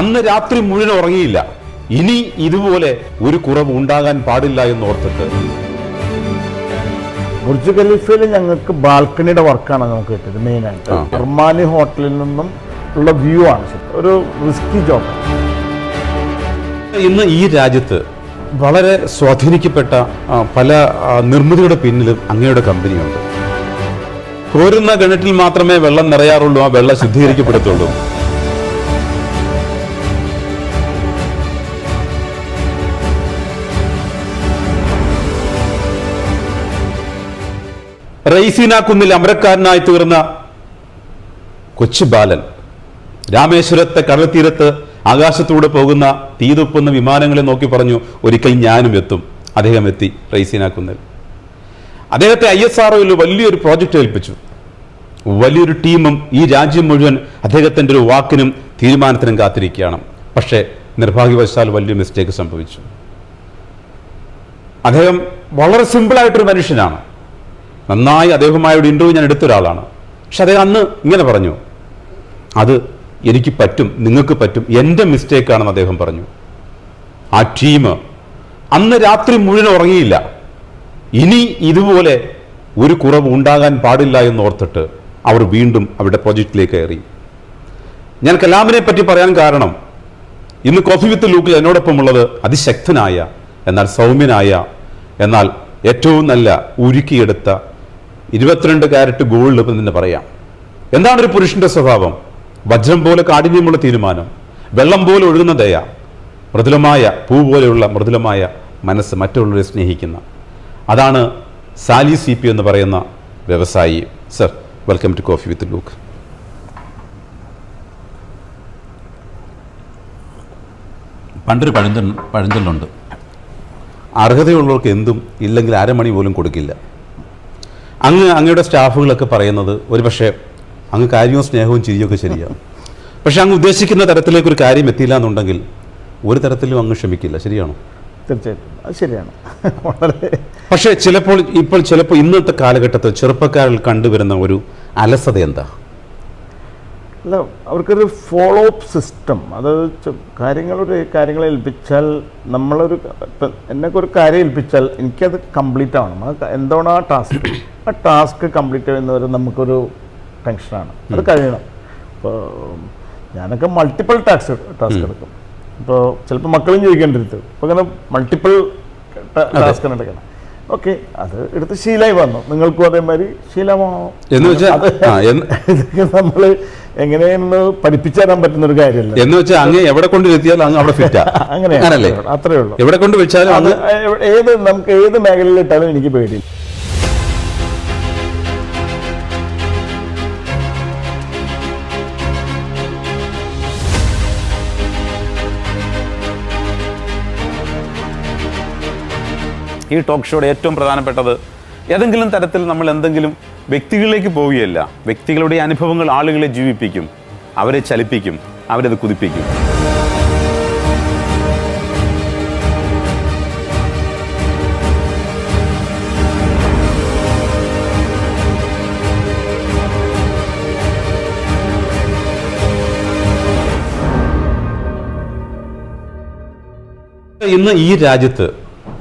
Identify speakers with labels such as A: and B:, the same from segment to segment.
A: അന്ന് രാത്രി മുഴുവൻ ഉറങ്ങിയില്ല. ഇനി ഇതുപോലെ ഒരു കുറവ് ഉണ്ടാകാൻ പാടില്ല എന്ന് ഓർത്തിട്ട്.
B: ബുർജ് ഖലീഫയിൽ ഞങ്ങൾക്ക് ബാൽക്കണിയുടെ വർക്കാണ് നമുക്ക് കിട്ടിയത് മെയിനായിട്ട്. അർമാനി ഹോട്ടലിൽ നിന്നും ഉള്ള വ്യൂ ആണ് ഒരു റിസ്കി ജോബ്
A: ഇന്ന് ഈ രാജ്യത്ത് വളരെ സ്വാധീനിക്കപ്പെട്ട പല നിർമ്മിതിയുടെ പിന്നിലും അങ്ങയുടെ കമ്പനിയുണ്ട്. കോരുന്ന കിണറ്റിൽ മാത്രമേ വെള്ളം നിറയാറുള്ളൂ ആ വെള്ളം ശുദ്ധീകരിക്കപ്പെടത്തുള്ളൂ. റൈസീന കുന്നിൽ അമരക്കാരനായി തീർന്ന കൊച്ചു ബാലൻ രാമേശ്വരത്തെ കടൽത്തീരത്ത് ആകാശത്തൂടെ പോകുന്ന തീതുപ്പുന്ന വിമാനങ്ങളെ നോക്കി പറഞ്ഞു ഒരിക്കൽ ഞാനും എത്തും. അദ്ദേഹം എത്തി റൈസീന കുന്നിൽ. അദ്ദേഹത്തെ ഐ എസ് ആർഒയിൽ വലിയൊരു പ്രോജക്റ്റ് ഏൽപ്പിച്ചു. വലിയൊരു ടീമും ഈ രാജ്യം മുഴുവൻ അദ്ദേഹത്തിന്റെ ഒരു വാക്കിനും തീരുമാനത്തിനും കാത്തിരിക്കുകയാണ്. പക്ഷേ നിർഭാഗ്യവശാൽ വലിയ മിസ്റ്റേക്ക് സംഭവിച്ചു. അദ്ദേഹം വളരെ സിമ്പിളായിട്ടൊരു മനുഷ്യനാണ്. നന്നായി അദ്ദേഹവുമായൊരു ഇന്റർവ്യൂ ഞാൻ എടുത്ത ഒരാളാണ്. പക്ഷെ അദ്ദേഹം അന്ന് ഇങ്ങനെ പറഞ്ഞു അത് എനിക്ക് പറ്റും നിങ്ങൾക്ക് പറ്റും എന്റെ മിസ്റ്റേക്കാണെന്ന് അദ്ദേഹം പറഞ്ഞു. ആ ടീം അന്ന് രാത്രി മുഴുവൻ ഉറങ്ങിയില്ല. ഇനി ഇതുപോലെ ഒരു കുറവ് ഉണ്ടാകാൻ പാടില്ല എന്ന് ഓർത്തിട്ട് അവർ വീണ്ടും അവരുടെ പ്രൊജക്റ്റിലേക്ക് കയറി. ഞാൻ കലാമിനെ പറ്റി പറയാൻ കാരണം ഇന്ന് കോഫി വിത്ത് ലൂക്കിൽ എന്നോടൊപ്പമുള്ളത് അതിശക്തനായ എന്നാൽ സൗമ്യനായ എന്നാൽ ഏറ്റവും നല്ല ഉരുക്കിയെടുത്ത ഇരുപത്തിരണ്ട് കാരറ്റ് ഗോൾഡ് എന്ന് തന്നെ പറയാം. എന്താണ് ഒരു പുരുഷന്റെ സ്വഭാവം? വജ്രം പോലെ കാഠിന്യമുള്ള തീരുമാനം വെള്ളം പോലെ ഒഴുകുന്ന ദയ മൃദുലമായ പൂ പോലെയുള്ള മൃദുലമായ മനസ്സ് മറ്റുള്ളവരെ സ്നേഹിക്കുന്ന. അതാണ് സാലി സി പി എന്ന് പറയുന്ന വ്യവസായി. Sir welcome to coffee with Luke. പണ്ടൊരു പഴഞ്ചൊല്ലുണ്ട്. അർഹതയുള്ളവർക്ക് എന്തും ഇല്ലെങ്കിൽ അരമണി പോലും കൊടുക്കില്ല. അങ്ങ് അങ്ങയുടെ സ്റ്റാഫുകളൊക്കെ പറയുന്നത് ഒരുപക്ഷെ അങ്ങ് കാര്യവും സ്നേഹവും ചിരിയൊക്കെ ശരിയാണ്. പക്ഷെ അങ്ങ് ഉദ്ദേശിക്കുന്ന തരത്തിലേക്ക് ഒരു കാര്യം എത്തിയില്ല എന്നുണ്ടെങ്കിൽ ഒരു തരത്തിലും അങ്ങ് ക്ഷമിക്കില്ല. ശരിയാണോ?
B: തീർച്ചയായിട്ടും. അത് ശരിയാണ്. വളരെ
A: പക്ഷേ ചിലപ്പോൾ ഇപ്പോൾ ചിലപ്പോൾ ഇന്നത്തെ കാലഘട്ടത്തിൽ ചെറുപ്പക്കാരിൽ കണ്ടുവരുന്ന ഒരു അലസത എന്താ?
B: അല്ല അവർക്കൊരു ഫോളോ അപ്പ് സിസ്റ്റം അത് കാര്യങ്ങളൊരു കാര്യങ്ങൾ ഏൽപ്പിച്ചാൽ നമ്മളൊരു ഇപ്പം എന്നൊക്കെ ഒരു കാര്യം ഏൽപ്പിച്ചാൽ എനിക്കത് കംപ്ലീറ്റ് ആവണം. അത് എന്താണ് ആ ടാസ്ക് ആ ടാസ്ക് കംപ്ലീറ്റ് ചെയ്യുന്നവരെ നമുക്കൊരു ടെൻഷനാണ് അത് കഴിയണം. ഇപ്പോൾ ഞാനൊക്കെ മൾട്ടിപ്പിൾ ടാസ്ക് ടാസ്ക് എടുക്കും. ഇപ്പോൾ ചിലപ്പോൾ മക്കളും ചോദിക്കേണ്ടിരുത്ത് അപ്പോൾ ഇങ്ങനെ മൾട്ടിപ്പിൾ ടാസ്ക് എടുക്കണം. ഓക്കെ അത് എടുത്ത് ശീലമായി വന്നു. നിങ്ങൾക്കും അതേമാതിരി ശീലമാണോ
A: എന്ന് വെച്ചാൽ
B: നമ്മൾ എങ്ങനെയെന്ന് പഠിപ്പിച്ചു തരാൻ പറ്റുന്ന ഒരു കാര്യമല്ല.
A: എന്ന് വെച്ചാൽ അങ്ങ് എവിടെ കൊണ്ട് എത്തിയാലും അങ്ങ് അവിടെ ഫിറ്റാ
B: അങ്ങനെ
A: അങ്ങനല്ലേ?
B: അത്രേ ഉള്ളൂ.
A: എവിടെ കൊണ്ട് വെച്ചാലും
B: അത്
A: അങ്ങ്
B: ഏത് നമുക്ക് ഏത് മേഖലയിൽ ഇട്ടാലും എനിക്ക് പേടി.
A: ഈ ടോക്ക് ഷോയുടെ ഏറ്റവും പ്രധാനപ്പെട്ടത് ഏതെങ്കിലും തരത്തിൽ നമ്മൾ എന്തെങ്കിലും വ്യക്തികളിലേക്ക് പോവുകയല്ല. വ്യക്തികളുടെ അനുഭവങ്ങൾ ആളുകളെ ജീവിപ്പിക്കും. അവരെ ചലിപ്പിക്കും. അവരത് കുതിപ്പിക്കും. ഇന്ന് ഈ രാജ്യത്ത്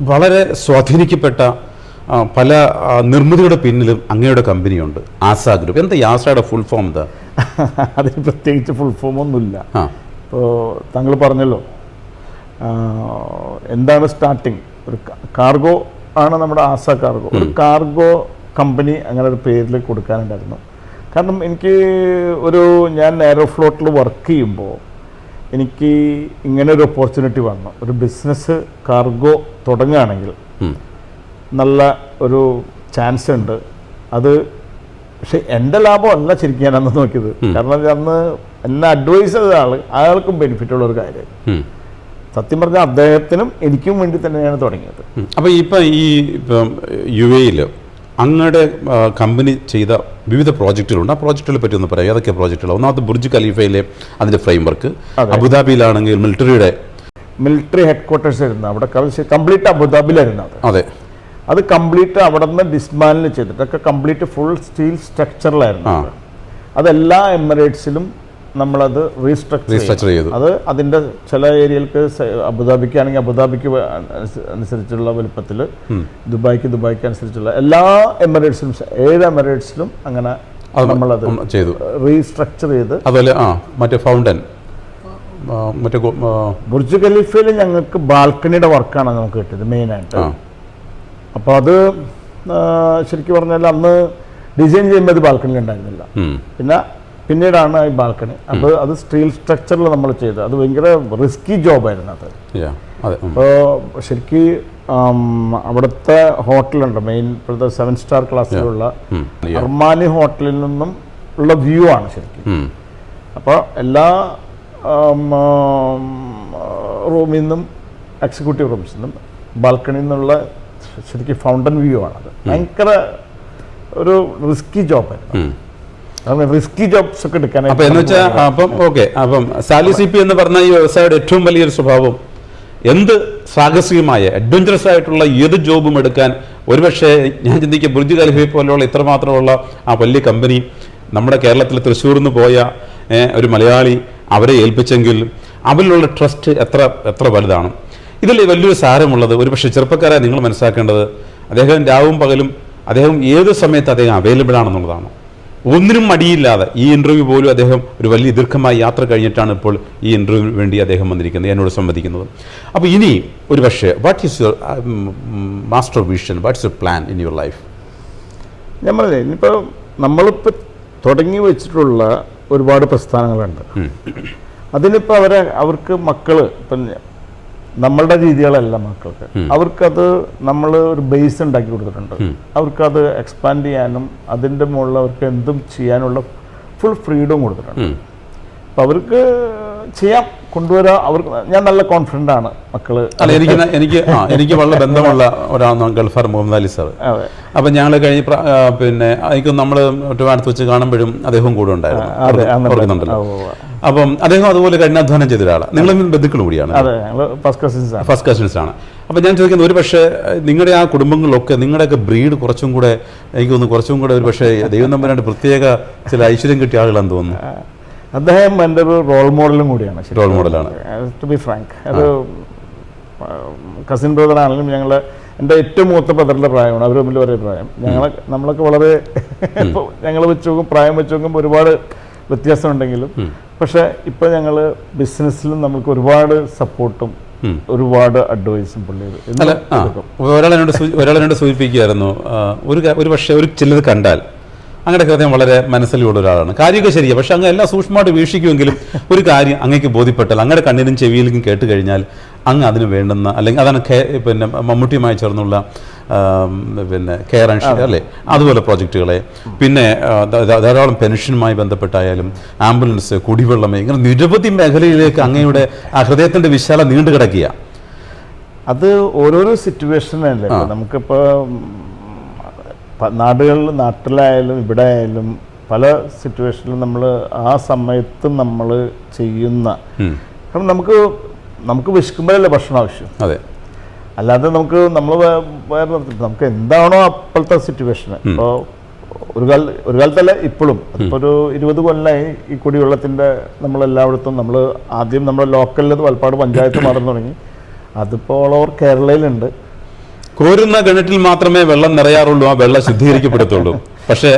A: വളരെ സ്വാധീനിക്കപ്പെട്ട പല നിർമ്മിതിയുടെ പിന്നിലും അങ്ങയുടെ കമ്പനിയുണ്ട്. ആസാ ഗ്രൂപ്പ്. എന്താ ഈ ആസയുടെ ഫുൾ ഫോം എന്താ?
B: അതിന് പ്രത്യേകിച്ച് ഫുൾ ഫോം ഒന്നുമില്ല. ഇപ്പോൾ താങ്കൾ പറഞ്ഞല്ലോ എന്താണ് സ്റ്റാർട്ടിങ് ഒരു കാർഗോ ആണ് നമ്മുടെ ആസ കാർഗോ ഒരു കാർഗോ കമ്പനി അങ്ങനെ ഒരു പേരിൽ കൊടുക്കാനുണ്ടായിരുന്നു. കാരണം എനിക്ക് ഒരു ഞാൻ എയർഫ്ലോട്ടിൽ വർക്ക് ചെയ്യുമ്പോൾ എനിക്ക് ഇങ്ങനെ ഒരു ഓപ്പർച്യൂണിറ്റി വന്നു. ഒരു ബിസിനസ് കാർഗോ തുടങ്ങുകയാണെങ്കിൽ നല്ല ഒരു ചാൻസ് ഉണ്ട്. അത് പക്ഷെ എന്റെ ലാഭമല്ല ശരിക്കും ഞാൻ അന്ന് നോക്കിയത്. കാരണം അന്ന് എന്നെ അഡ്വൈസ് ചെയ്ത ആൾ അയാൾക്കും ബെനിഫിറ്റ് ഉള്ള ഒരു കാര്യം. സത്യം പറഞ്ഞാൽ അദ്ദേഹത്തിനും എനിക്കും വേണ്ടി തന്നെയാണ് തുടങ്ങിയത്.
A: അപ്പോൾ അപ്പൊ ഇപ്പം ഈ ഇപ്പം യു എയിൽ അങ്ങയുടെ കമ്പനി ചെയ്ത വിവിധ പ്രോജക്റ്റുകളുണ്ട് ആ പ്രോജക്റ്റുകളെ പറ്റി ഒന്ന് പറയാം. ഏതൊക്കെ പ്രോജക്റ്റുകൾ ഒന്നാമത്തെ ബുർജ് ഖലീഫയിലെ അതിന്റെ ഫ്രെയിം വർക്ക് അബുദാബിയിലാണെങ്കിൽ മിലിറ്ററിയുടെ
B: മിലിറ്ററി ഹെഡ്ക്വാർട്ടേഴ്സ് ആയിരുന്നു. അവിടെ കംപ്ലീറ്റ് അബുദാബിയിലായിരുന്നു അത്.
A: അതെ
B: കംപ്ലീറ്റ് അവിടെ നിന്ന് ഡിസ്മാനിൽ ചെയ്തിട്ടൊക്കെ കംപ്ലീറ്റ് ഫുൾ സ്റ്റീൽ സ്ട്രക്ചറിലായിരുന്നു. അതെല്ലാ എമിറേറ്റ്സിലും നമ്മളത് റീസ്ട്രക്ചർ
A: ചെയ്തു.
B: അത് അതിന്റെ ചില ഏരിയകൾക്ക് അബുദാബിക്ക് ആണെങ്കിൽ അബുദാബിക്ക് അനുസരിച്ചുള്ള വലുപ്പത്തിൽ ദുബായ്ക്ക് ദുബായ്ക്ക് അനുസരിച്ചുള്ള എല്ലാ എമിറേറ്റ്സിലും ഏഴ് എമിറേറ്റ്സിലും അങ്ങനെ നമ്മളത്
A: ചെയ്തു.
B: റീസ്ട്രക്ചർ ചെയ്ത്
A: അതുപോലെ ആ മറ്റേ ഫൗണ്ടൻ മറ്റേ
B: ബുർജ് ഖലീഫയിൽ ഞങ്ങൾക്ക് ബാൽക്കണിയുടെ വർക്കാണ് നമുക്ക് കിട്ടിയത് മെയിനായിട്ട്. അപ്പോൾ അത് ശരിക്കും പറഞ്ഞാൽ അന്ന് ഡിസൈൻ ചെയ്യുമ്പോൾ അത് ബാൽക്കണി ഉണ്ടായിരുന്നില്ല പിന്നെ പിന്നീടാണ് ഈ ബാൽക്കണി. അപ്പോൾ അത് സ്റ്റീൽ സ്ട്രക്ചറിൽ നമ്മൾ ചെയ്തത്. അത് ഭയങ്കര റിസ്കി ജോബായിരുന്നു അത്. അപ്പോൾ ശരിക്കും അവിടുത്തെ ഹോട്ടലുണ്ട്. മെയിൻ ഇപ്പോഴത്തെ സെവൻ സ്റ്റാർ ക്ലാസ്സിലുള്ള അർമാനി ഹോട്ടലിൽ നിന്നും ഉള്ള വ്യൂ ആണ് ശരിക്കും. അപ്പോൾ എല്ലാ റൂമിൽ നിന്നും എക്സിക്യൂട്ടീവ് റൂംസിൽ നിന്നും ബാൽക്കണിയിൽ നിന്നുള്ള ശരിക്കും ഫൗണ്ടൻ വ്യൂ ആണത് ഭയങ്കര ഒരു റിസ്കി ജോബ് റിസ്കി ജോബ്സ് ഒക്കെ എടുക്കാൻ
A: അപ്പൊ എന്ന് വെച്ചാൽ അപ്പം ഓക്കെ അപ്പം സാലി സി പി എന്ന് പറഞ്ഞ ഈ വ്യവസായയുടെ ഏറ്റവും വലിയൊരു സ്വഭാവം എന്ത് സാഹസികമായ അഡ്വഞ്ചറസ് ആയിട്ടുള്ള ഏത് ജോബും എടുക്കാൻ ഒരുപക്ഷെ ഞാൻ ചിന്തിക്കുക ബുർജ് ഖലീഫയെ പോലെയുള്ള ഇത്രമാത്രമുള്ള ആ വലിയ കമ്പനി നമ്മുടെ കേരളത്തിൽ തൃശ്ശൂരിൽ നിന്ന് പോയ ഒരു മലയാളി അവരെ ഏൽപ്പിച്ചെങ്കിൽ അവരിലുള്ള ട്രസ്റ്റ് എത്ര എത്ര വലുതാണ്? ഇതിൽ വലിയൊരു സാരമുള്ളത് ഒരുപക്ഷെ ചെറുപ്പക്കാരെ നിങ്ങൾ മനസ്സിലാക്കേണ്ടത് അദ്ദേഹം രാവും പകലും അദ്ദേഹം ഏത് സമയത്ത് അദ്ദേഹം അവൈലബിൾ ആണെന്നുള്ളതാണ്. ഒന്നിനും മടിയില്ലാതെ ഈ ഇന്റർവ്യൂ പോലും അദ്ദേഹം ഒരു വലിയ ദീർഘമായ യാത്ര കഴിഞ്ഞിട്ടാണ് ഇപ്പോൾ ഈ ഇന്റർവ്യൂവിന് വേണ്ടി അദ്ദേഹം വന്നിരിക്കുന്നത്. എന്നോട് സംവദിക്കുന്നത്. അപ്പോൾ ഇനി ഒരു പക്ഷേ what is your master vision what's your plan in your life
B: ഞാൻ പറഞ്ഞില്ലേ ഇനിയിപ്പോൾ നമ്മളിപ്പോൾ തുടങ്ങി വെച്ചിട്ടുള്ള ഒരുപാട് പ്രസ്ഥാനങ്ങളുണ്ട്. അതിനിപ്പോൾ അവരെ അവർക്ക് മക്കൾ ഇപ്പം നമ്മളുടെ രീതികളല്ല മക്കൾക്ക്. അവർക്കത് നമ്മൾ ഒരു ബേസ് ഉണ്ടാക്കി കൊടുത്തിട്ടുണ്ട്. അവർക്കത് എക്സ്പാൻഡ് ചെയ്യാനും അതിന്റെ മുകളിൽ അവർക്ക് എന്തും ചെയ്യാനുള്ള ഫുൾ ഫ്രീഡം കൊടുത്തിട്ടുണ്ട്. അപ്പം അവർക്ക് ചെയ്യാം. കൊണ്ടുവരാം അവർക്ക് ഞാൻ നല്ല കോൺഫിഡന്റ് ആണ് മക്കൾ.
A: അല്ല എനിക്ക് എനിക്ക് ആ എനിക്ക് വളരെ ബന്ധമുള്ള ഒരാളാണ് ഗൾഫർ മുഹമ്മദ് അലി സാർ അപ്പം ഞങ്ങൾ കഴിഞ്ഞ പിന്നെ എനിക്ക് നമ്മൾ ഒറ്റവാടത്ത് വെച്ച് കാണുമ്പോഴും അദ്ദേഹവും കൂടെ ഉണ്ടായിരുന്നു. ഓർക്കുന്നുണ്ടല്ലോ. അപ്പം അദ്ദേഹം അതുപോലെ കഠിനാധ്വാനം ചെയ്ത ഒരാളാണ് നിങ്ങളും ബന്ധുക്കൾ കൂടിയാണ്.
B: അതെ ഫസ്റ്റ് കസിൻസ് ആണ്.
A: ഫസ്റ്റ് കസിൻസ് ആണ്. അപ്പം ഞാൻ ചോദിക്കുന്നത് ഒരു പക്ഷേ നിങ്ങളുടെ ആ കുടുംബങ്ങളിലൊക്കെ നിങ്ങളുടെയൊക്കെ ബ്രീഡ് കുറച്ചും കൂടെ എനിക്ക് തോന്നുന്നു കുറച്ചും കൂടെ ഒരു പക്ഷേ ദൈവം തമ്മിലാണ്ട് പ്രത്യേക ചില ഐശ്വര്യം കിട്ടിയ ആളുകളാണെന്ന് തോന്നുന്നു.
B: അദ്ദേഹം എന്റെ ഒരു റോൾ മോഡലും കൂടിയാണ്
A: റോൾ മോഡലാണ്
B: ടു ബി ഫ്രാങ്ക് അത് കസിൻ ബ്രദർ ആണെങ്കിലും ഞങ്ങൾ എന്റെ ഏറ്റവും മൂത്ത ബ്രദറിന്റെ പ്രായമാണ് അവർ തമ്മിൽ ഒരേ പ്രായം. ഞങ്ങൾ നമ്മളൊക്കെ വളരെ ഞങ്ങൾ വെച്ച് നോക്കും പ്രായം വെച്ച് നോക്കുമ്പോൾ ഒരുപാട് വ്യത്യാസമുണ്ടെങ്കിലും പക്ഷെ ഇപ്പോൾ ഞങ്ങൾ ബിസിനസ്സിലും നമുക്ക് ഒരുപാട് സപ്പോർട്ടും ഒരുപാട് അഡ്വൈസും
A: പുള്ളിയത് ഒരാളെന്നോട് സൂ- ഒരാളെന്നോട് സൂചിപ്പിക്കുകയായിരുന്നു ഒരു ഒരു പക്ഷേ ഒരു ചിലത് കണ്ടാൽ അങ്ങയുടെ ഹൃദയം വളരെ മനസ്സിലുള്ള ഒരാളാണ്. കാര്യമൊക്കെ ശരിയാണ് പക്ഷെ അങ്ങ് എല്ലാം സൂക്ഷ്മമായിട്ട് വീക്ഷിക്കുമെങ്കിലും ഒരു കാര്യം അങ്ങേക്ക് ബോധ്യപ്പെട്ടാൽ അങ്ങയുടെ കണ്ണിനും ചെവിയിലേക്കും കേട്ട് കഴിഞ്ഞാൽ അങ്ങ് അതിന് വേണ്ടുന്ന അല്ലെങ്കിൽ അതാണ് പിന്നെ മമ്മൂട്ടിയുമായി ചേർന്നുള്ള പിന്നെ കെയർ ആൻഡ് ഷെയർ അല്ലേ? അതുപോലെ പ്രോജക്റ്റുകളെ. പിന്നെ ധാരാളം പെൻഷനുമായി ബന്ധപ്പെട്ടായാലും ആംബുലൻസ് കുടിവെള്ളം ഇങ്ങനെ നിരവധി മേഖലയിലേക്ക് അങ്ങയുടെ ആ ഹൃദയത്തിന്റെ വിശാല നീണ്ടു കിടക്കുക
B: അത് ഓരോരോ സിറ്റുവേഷനല്ലേ നമുക്കിപ്പോൾ നാടുകളിൽ നാട്ടിലായാലും ഇവിടെ ആയാലും പല സിറ്റുവേഷനിലും നമ്മൾ ആ സമയത്ത് നമ്മൾ ചെയ്യുന്ന. കാരണം നമുക്ക് നമുക്ക് വിശക്കുമ്പോഴല്ലേ ഭക്ഷണം ആവശ്യം?
A: അതെ.
B: അല്ലാതെ നമുക്ക് നമ്മൾ വേറെ നമുക്ക് എന്താണോ അപ്പോഴത്തെ സിറ്റുവേഷൻ ഇപ്പോൾ ഒരു കാല ഒരു കാലത്തല്ല ഇപ്പോഴും. ഇപ്പോൾ ഒരു ഇരുപത് കൊല്ലമായി ഈ കുടിവെള്ളത്തിന്റെ നമ്മളെല്ലായിടത്തും നമ്മൾ ആദ്യം നമ്മുടെ ലോക്കലിൽ വലപ്പാട് പഞ്ചായത്ത് മാറുന്നു തുടങ്ങി. അതിപ്പോൾ ഓൾ ഓവർ കേരളയിലുണ്ട്.
A: കോരുന്ന കിണറ്റിൽ മാത്രമേ വെള്ളം നിറയാറുള്ളൂ ആ വെള്ളം ശുദ്ധീകരിക്കപ്പെടത്തുള്ളൂ. പക്ഷേ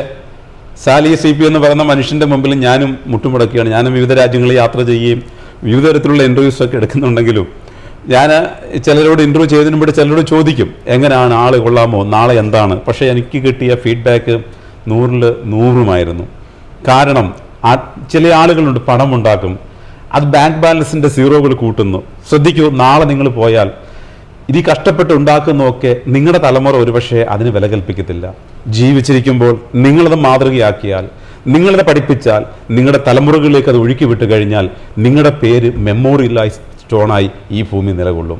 A: സാലി സി പി എന്ന് പറയുന്ന മനുഷ്യന്റെ മുമ്പിൽ ഞാനും മുട്ടുമുടക്കുകയാണ്. ഞാനും വിവിധ രാജ്യങ്ങളിൽ യാത്ര ചെയ്യുകയും വിവിധ തരത്തിലുള്ള ഇന്റർവ്യൂസ് ഒക്കെ എടുക്കുന്നുണ്ടെങ്കിലും ഞാൻ ചിലരോട് ഇന്റർവ്യൂ ചെയ്തതിന് മുമ്പ് ചിലരോട് ചോദിക്കും എങ്ങനെയാണ് ആൾ കൊള്ളാമോ? നാളെ എന്താണ്? പക്ഷേ എനിക്ക് കിട്ടിയ ഫീഡ്ബാക്ക് നൂറിൽ നൂറുമായിരുന്നു. കാരണം ചില ആളുകളുണ്ട് പണം ഉണ്ടാക്കും അത് ബാങ്ക് ബാലൻസിന്റെ സീറോകൾ കൂട്ടുന്നു. ശ്രദ്ധിക്കൂ നാളെ നിങ്ങൾ പോയാൽ ഇത് കഷ്ടപ്പെട്ട് ഉണ്ടാക്കുന്നതൊക്കെ നിങ്ങളുടെ തലമുറ ഒരുപക്ഷെ അതിന് വില കൽപ്പിക്കത്തില്ല. ജീവിച്ചിരിക്കുമ്പോൾ നിങ്ങളത് മാതൃകയാക്കിയാൽ നിങ്ങളത് പഠിപ്പിച്ചാൽ നിങ്ങളുടെ തലമുറകളിലേക്ക് അത് ഒഴുക്കി വിട്ട് കഴിഞ്ഞാൽ നിങ്ങളുടെ പേര് മെമ്മോറിയലായി സ്റ്റോണായി ഈ ഭൂമി നിലകൊള്ളും.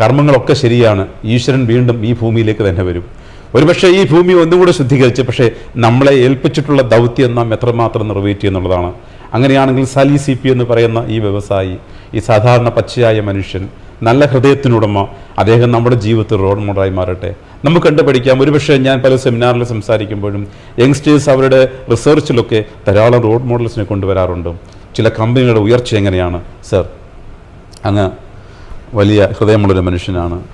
A: കർമ്മങ്ങളൊക്കെ ശരിയാണ് ഈശ്വരൻ വീണ്ടും ഈ ഭൂമിയിലേക്ക് തന്നെ വരും. ഒരുപക്ഷെ ഈ ഭൂമി ഒന്നുകൂടെ ശുദ്ധീകരിച്ച് പക്ഷേ നമ്മളെ ഏൽപ്പിച്ചിട്ടുള്ള ദൗത്യം നാം എത്രമാത്രം നിറവേറ്റി എന്നുള്ളതാണ്. അങ്ങനെയാണെങ്കിൽ സലി സി പി എന്ന് പറയുന്ന ഈ വ്യവസായി ഈ സാധാരണ പച്ചയായ മനുഷ്യൻ നല്ല ഹൃദയത്തിനുടമ. അദ്ദേഹം നമ്മുടെ ജീവിതത്തിൽ റോൾ മോഡലായി മാറട്ടെ. നമുക്ക് കണ്ടുപഠിക്കാം. ഒരുപക്ഷെ ഞാൻ പല സെമിനാറിൽ സംസാരിക്കുമ്പോഴും യങ്സ്റ്റേഴ്സ് അവരുടെ റിസർച്ചിലൊക്കെ ധാരാളം റോൾ മോഡൽസിനെ കൊണ്ടുവരാറുണ്ട്. ചില കമ്പനികളുടെ ഉയർച്ച എങ്ങനെയാണ്? സർ അങ്ങ് വലിയ ഹൃദയമുള്ളൊരു മനുഷ്യനാണ്.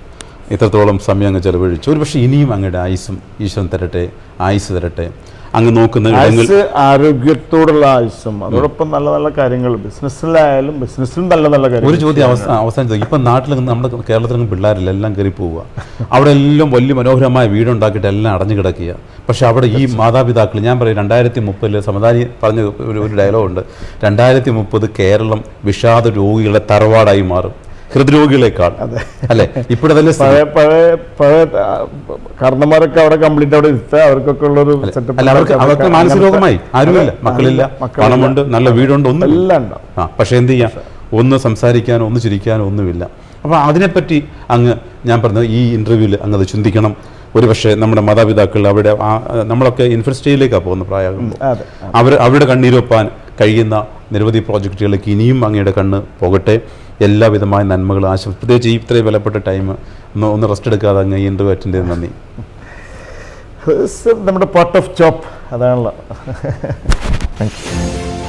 A: ഇത്രത്തോളം സമയം അങ്ങ് ചെലവഴിച്ചു. ഒരുപക്ഷെ ഇനിയും അങ്ങയുടെ ആയുസ്സും ഈശ്വരൻ തരട്ടെ ആയുസ് തരട്ടെ. അങ്ങ് നോക്കുന്ന
B: ആയുസ് ആരോഗ്യത്തോടുള്ള ആയുസ്സും അതോടൊപ്പം നല്ല നല്ല കാര്യങ്ങൾ ബിസിനസ്സിലായാലും ബിസിനസ്സിലും നല്ല നല്ല കാര്യങ്ങൾ ഒരു
A: ചോദ്യം അവസാനം അവസാനം ഇപ്പം നാട്ടിൽ നമ്മുടെ നിന്ന് പിള്ളേരില്ല എല്ലാം കയറി പോവുക. അവിടെ എല്ലാം വലിയ മനോഹരമായ വീടുണ്ടാക്കിയിട്ട് എല്ലാം അടഞ്ഞു കിടക്കുക. പക്ഷെ അവിടെ ഈ മാതാപിതാക്കൾ ഞാൻ പറയും രണ്ടായിരത്തി മുപ്പതിൽ സമതാനി പറഞ്ഞ ഒരു ഡയലോഗ് ഡയലോഗുണ്ട് രണ്ടായിരത്തി മുപ്പത് കേരളം വിഷാദ രോഗികളുടെ തറവാടായി മാറും. ഹൃദ്രോഗികളെക്കാൾ. അല്ലെ? ഇപ്പോഴത്തെ തന്നെ
B: പഴയ പഴയ പഴയ കാരണന്മാരൊക്കെ അവിടെ കംപ്ലീറ്റ് അവിടെ ഇരുത്ത അവർക്കൊക്കെ ഉള്ളൊരു സെറ്റപ്പ്
A: അവർക്ക് അവർക്ക് മാനസിക രോഗമായി ആരുമില്ല. മക്കളില്ല. പണമുണ്ട്. നല്ല വീടുണ്ട്. ഒന്നും
B: എല്ലാം ഉണ്ടാവും.
A: ആ പക്ഷേ എന്ത് ചെയ്യാം? ഒന്ന് സംസാരിക്കാനോ ഒന്ന് ചിരിക്കാനോ ഒന്നുമില്ല. അപ്പോൾ അതിനെപ്പറ്റി അങ്ങ് ഞാൻ പറഞ്ഞത് ഈ ഇന്റർവ്യൂവിൽ അങ്ങ് അത് ചിന്തിക്കണം. ഒരുപക്ഷെ നമ്മുടെ മാതാപിതാക്കൾ അവിടെ നമ്മളൊക്കെ ഇൻഫ്രസ്റ്റേജിലേക്കാണ് പോകുന്ന പ്രായമാകുമ്പോൾ. അവർ അവരുടെ കണ്ണീരൊപ്പാൻ കഴിയുന്ന നിരവധി പ്രോജക്റ്റുകളിലേക്ക് ഇനിയും അങ്ങയുടെ കണ്ണ് പോകട്ടെ. എല്ലാവിധമായ നന്മകൾ ആശംസ പ്രത്യേകിച്ച് ഈ ഇത്രയും വിലപ്പെട്ട ടൈം ഒന്ന് ഒന്ന് റെസ്റ്റ് എടുക്കാതെ അങ്ങ് ഇന്റർവ്യൂ അറ്റൻഡ് നന്ദി.
B: നമ്മുടെ പാർട്ട് ഓഫ് ചോപ്പ് അതാണല്ലോ. Thank you